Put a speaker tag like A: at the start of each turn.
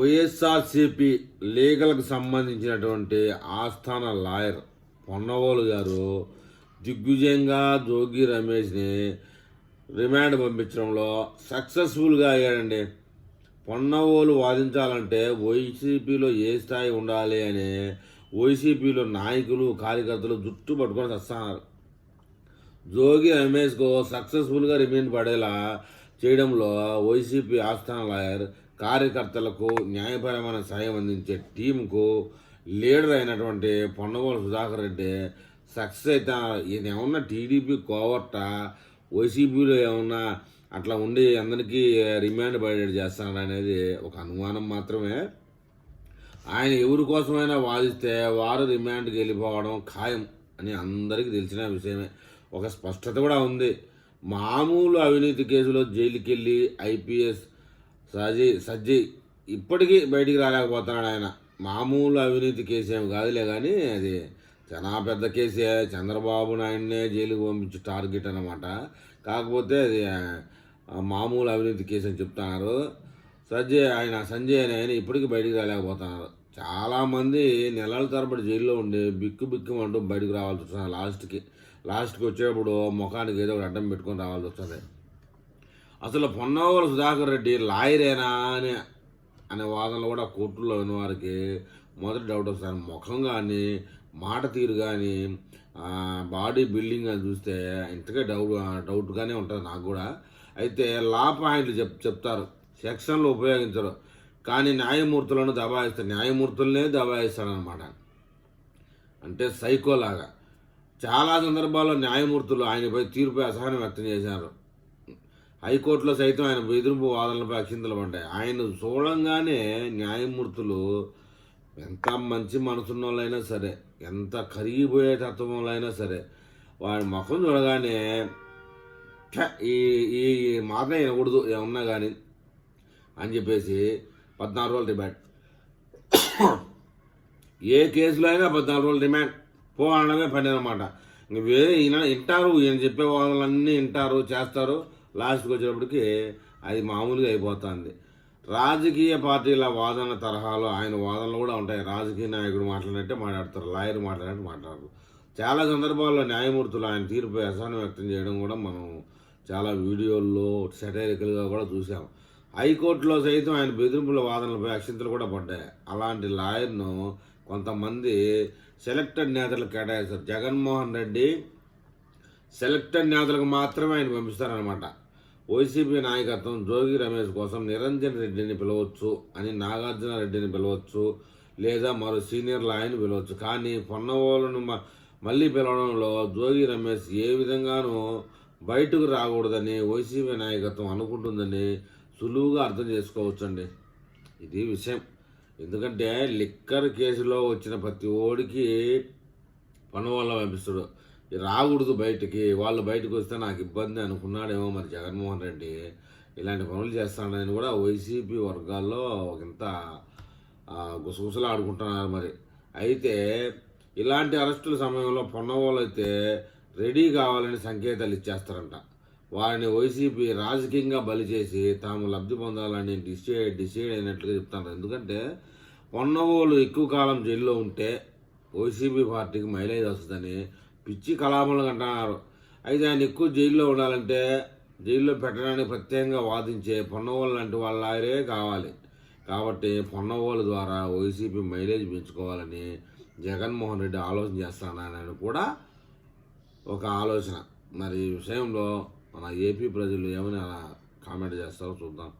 A: వైఎస్ఆర్సిపి లీగల్కి సంబంధించినటువంటి ఆస్థాన లాయర్ పొన్నవోలు గారు దిగ్విజయంగా జోగి రమేష్ని రిమాండ్ పంపించడంలో సక్సెస్ఫుల్గా అయ్యాడండి. పొన్నవోలు వాదించాలంటే వైసీపీలో ఏ స్థాయి ఉండాలి అని వైసీపీలో నాయకులు కార్యకర్తలు జుట్టు పట్టుకొని వస్తున్నారు జోగి రమేష్కు సక్సెస్ఫుల్గా రిమాండ్ పడేలా చేయడంలో వైసీపీ ఆస్థాన లాయర్ కార్యకర్తలకు న్యాయపరమైన సాయం అందించే టీంకు లీడర్ అయినటువంటి పొన్నగోలు సుధాకర్ రెడ్డి సక్సెస్ అయితే ఈయన ఏమన్నా టీడీపీ కోవర్ట వైసీపీలో ఏమన్నా అట్లా ఉండి అందరికీ రిమాండ్ బయట చేస్తున్నాడు అనేది ఒక అనుమానం మాత్రమే. ఆయన ఎవరి కోసమైనా వాదిస్తే వారు రిమాండ్కి వెళ్ళిపోవడం ఖాయం అని అందరికీ తెలిసిన విషయమే. ఒక స్పష్టత కూడా ఉంది. మామూలు అవినీతి కేసులో జైలుకి వెళ్ళి ఐపీఎస్ సజీ సజ్జీ ఇప్పటికీ బయటికి రాలేకపోతున్నాడు ఆయన. మామూలు అవినీతి కేసేం కాదులే కానీ అది చాలా పెద్ద కేసే. చంద్రబాబు నాయుడినే జైలుకి పంపించి టార్గెట్ అన్నమాట. కాకపోతే అది మామూలు అవినీతి కేసు అని చెప్తున్నారు. సజ్జయ్ ఆయన సంజయ్ అనే ఆయన ఇప్పటికీ బయటికి రాలేకపోతున్నారు. చాలామంది నెలల తరబడి జైల్లో ఉండి బిక్కు బిక్కు అంటూ బయటకు రావాల్సి వస్తుంది లాస్ట్కి. లాస్ట్కి వచ్చేటప్పుడు ముఖానికి ఏదో ఒకటి అడ్డం పెట్టుకొని రావాల్సి వస్తుంది. అసలు పొన్నవోలు సుధాకర్ రెడ్డి లాయరేనా అని అనే వాదనలు కూడా కోర్టులో విన్నవారికి మొదటి డౌట్ వస్తుంది. ముఖం కానీ మాట తీరు కానీ బాడీ బిల్డింగ్ అని చూస్తే ఇంతకే డౌట్ డౌట్గానే ఉంటుంది నాకు కూడా. అయితే లా పాయింట్లు చెప్ చెప్తారు. సెక్షన్లు ఉపయోగించరు. కానీ న్యాయమూర్తులను దబాయిస్తారు. న్యాయమూర్తులనే దబాయిస్తాడనమాట అంటే సైకోలాగా చాలా సందర్భాల్లో న్యాయమూర్తులు ఆయనపై తీరుపై అసహనం వ్యక్తం చేశారు. హైకోర్టులో సైతం ఆయన బెదిరింపు వాదనలపై అక్షింతలు పడ్డాయి. ఆయన చూడంగానే న్యాయమూర్తులు ఎంత మంచి మనసున్న వాళ్ళైనా సరే ఎంత కరిగిపోయే తత్వంలో సరే వాడి ముఖం చూడగానే ఈ ఈ మాట వినకూడదు ఏమన్నా కానీ అని చెప్పేసి పద్నాలుగు రోజులు డిమాండ్. ఏ కేసులో అయినా పద్నాలుగు రోజులు డిమాండ్. పో అనడమే పని అనమాట ఇంక వేరే ఈయన వింటారు ఈయన చెప్పే వాళ్ళన్నీ వింటారు చేస్తారు. లాస్ట్కి వచ్చేటప్పటికి అది మామూలుగా అయిపోతుంది. రాజకీయ పార్టీల వాదన తరహాలో ఆయన వాదనలు కూడా ఉంటాయి. రాజకీయ నాయకుడు మాట్లాడినట్టే మాట్లాడతారు లాయర్ మాట్లాడినట్టు మాట్లాడరు. చాలా సందర్భాల్లో న్యాయమూర్తులు ఆయన తీరుపై అసహనం వ్యక్తం చేయడం కూడా మనం చాలా వీడియోల్లో సెటైరికల్గా కూడా చూసాం హైకోర్టులో సైతం ఆయన బెదిరింపుల వాదనలపై అక్షింతలు కూడా పడ్డాయి. అలాంటి లాయర్ను కొంతమంది సెలెక్టెడ్ నేతలకు కేటాయిస్తారు. జగన్మోహన్ రెడ్డి సెలెక్టెడ్ నేతలకు మాత్రమే ఆయన పంపిస్తారనమాట వైసీపీ నాయకత్వం జోగి రమేష్ కోసం నిరంజన్ రెడ్డిని పిలవచ్చు అని నాగార్జున రెడ్డిని పిలవచ్చు లేదా మరో సీనియర్ లాయర్ని పిలవచ్చు. కానీ పొన్నవోలను మ- మళ్ళీ పిలవడంలో జోగి రమేష్ ఏ విధంగానూ బయటకు రాకూడదని వైసీపీ నాయకత్వం అనుకుంటుందని సులువుగా అర్థం చేసుకోవచ్చండి. ఇది విషయం. ఎందుకంటే లిక్కర్ కేసులో వచ్చిన ప్రతి ఓడికి పన్ను పంపిస్తాడు. రాకూడదు బయటికి వాళ్ళు బయటకు వస్తే నాకు ఇబ్బంది అనుకున్నాడేమో మరి జగన్మోహన్ రెడ్డి. ఇలాంటి పనులు చేస్తాడని కూడా వైసీపీ వర్గాల్లో ఇంత గుసగుసలు ఆడుకుంటున్నారు మరి. అయితే ఇలాంటి అరెస్టుల సమయంలో పొన్నవాళ్ళు అయితే రెడీ కావాలని సంకేతాలు ఇచ్చేస్తారంట. వారిని వైసీపీ రాజకీయంగా బలి చేసి తాము లబ్ధి పొందాలని డిసైడ్ డిసైడ్ అయినట్లుగా చెప్తారు ఎందుకంటే పొన్నవోలు ఎక్కువ కాలం జైల్లో ఉంటే వైసీపీ పార్టీకి మైలేజ్ వస్తుందని పిచ్చి కలాములు అంటున్నారు. అయితే ఆయన ఎక్కువ జైల్లో ఉండాలంటే జైల్లో పెట్టడానికి ప్రత్యేకంగా వాదించే పొన్నవోలు లాంటి వాళ్ళే కావాలి. కాబట్టి పొన్నవోలు ద్వారా వైసీపీ మైలేజ్ పెంచుకోవాలని జగన్మోహన్ రెడ్డి ఆలోచన చేస్తానని కూడా ఒక ఆలోచన. మరి ఈ విషయంలో మన ఏపీ ప్రజలు ఏమని అలా కామెంట్ చేస్తారో చూద్దాం.